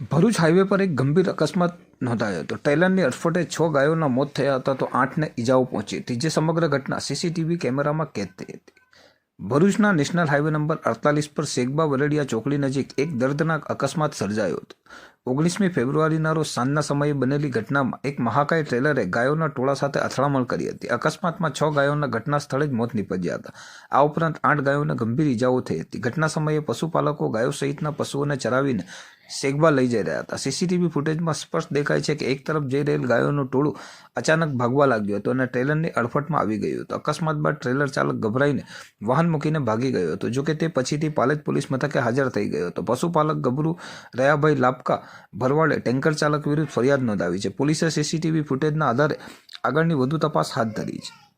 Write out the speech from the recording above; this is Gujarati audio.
ભરૂચ હાઈવે પર એક ગંભીર અકસ્માત નોંધાયો હતો. ટ્રેલરની અડફટે છ ગાયોના મોત થયા હતા તો આઠને ઈજાઓ પહોંચી હતી, જે સમગ્ર ઘટના સીસીટીવી કેમેરામાં કેદ થઈ હતી. ભરૂચના નેશનલ હાઈવે નંબર અડતાલીસ પર શેખબા વરડિયા ચોકડી નજીક એક દર્દનાક અકસ્માત સર્જાયો હતો. ઓગણીસમી ફેબ્રુઆરીના રોજ સાંજના સમયે બનેલી ઘટનામાં એક મહાકાય ટ્રેલરે ગાયોના ટોળા સાથે અથડામણ કરી હતી. અકસ્માતમાં છ ગાયોના ઘટના સ્થળે જ મોત નીપજ્યા હતા. આ ઉપરાંત આઠ ગાયોને ગંભીર ઈજાઓ થઈ હતી. ઘટના સમયે પશુપાલકો ગાયો સહિતના પશુઓને ચરાવીને શેખબા લઈ જઈ રહ્યા હતા. સીસીટીવી ફૂટેજમાં સ્પષ્ટ દેખાય છે કે એક તરફ જઈ રહેલ ગાયોનું ટોળું અચાનક ભાગવા લાગ્યું હતું અને ટ્રેલરની અડફટમાં આવી ગયું હતું. અકસ્માત બાદ ટ્રેલર ચાલક ગભરાઈને વાહન મૂકીને ભાગી ગયો હતો. જોકે તે પછીથી પાલેજ પોલીસ મથકે હાજર થઈ ગયો હતો. પશુપાલક ગભરુ રયાભાઈ લાપકા ભરવાડે ટેન્કર ચાલક વિરુદ્ધ ફરિયાદ નોંધાવી છે. પોલીસે સીસીટીવી ફૂટેજના આધારે આગળની વધુ તપાસ હાથ ધરી છે.